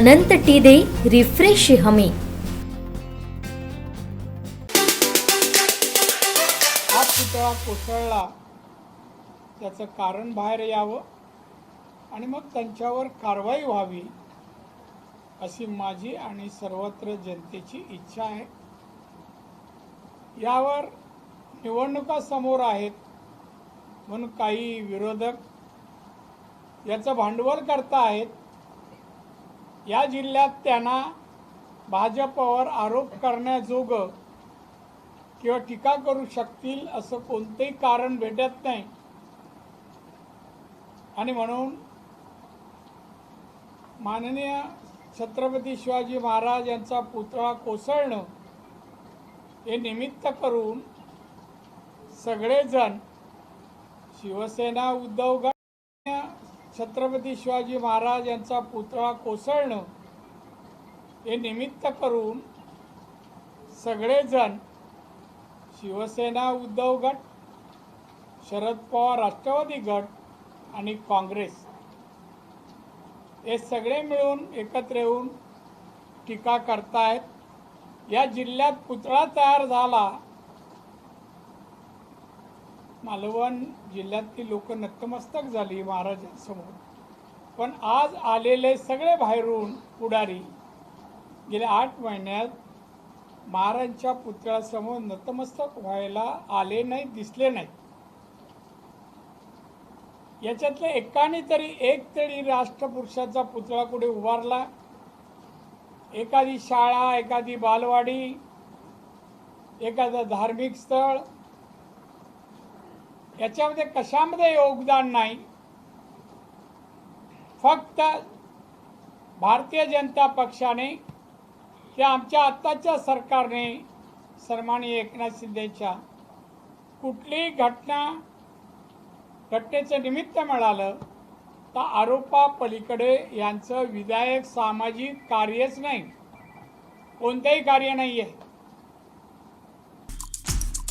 अनंत T दे refresh हमी. हा पुतळा कोसळला. त्याचं कारण बाहेर यावं आणि मग त्यांच्यावर कारवाई व्हावी अशी माझी आणि सर्वत्र जनतेची इच्छा आहे. यावर निवडणुका समोर आहेत म्हणून काही विरोधक याचं भांडवल करता आहेत या जिल्ह्यात त्यांना भाजपवर आरोप करण्याजोगं किंवा टीका करू शकतील असं कोणतंही कारण भेटत नाही. आणि म्हणून माननीय छत्रपती शिवाजी महाराज यांचा पुतळा कोसळणं हे निमित्त करून सगळेजण शिवसेना उद्धव छत्रपती शिवाजी महाराज यांचा पुतळा कोसळणं हे निमित्त करून सगळेजण शिवसेना उद्धव गट शरद पवार राष्ट्रवादी गट आणि काँग्रेस हे सगळे मिळून एकत्र येऊन टीका करतायत. या जिल्ह्यात पुतळा तयार झाला मालवण जिल्ह्यातली लोक नतमस्तक झाली महाराजांसमोर. पण आज आलेले सगळे बाहेरून पुढारी गेल्या आठ महिन्यात महाराजांच्या पुतळ्यासमोर नतमस्तक व्हायला आले नाही दिसले नाही. याच्यातल्या एकाने तरी एक तरी राष्ट्रपुरुषाचा पुतळा कुठे उभारला? एखादी शाळा एखादी बालवाडी एखादं धार्मिक स्थळ याच्यामध्ये कशामध्ये योगदान नाही? फक्त भारतीय जनता पक्षाने की आमच्या आत्ताच्या सरकारने सन्माननीय एकनाथ शिंदेच्या कुठलीही घटना घटनेचं निमित्त मिळालं तर आरोपा पलीकडे यांचं विधायक सामाजिक कार्यच नाही. कोणतंही कार्य नाही आहे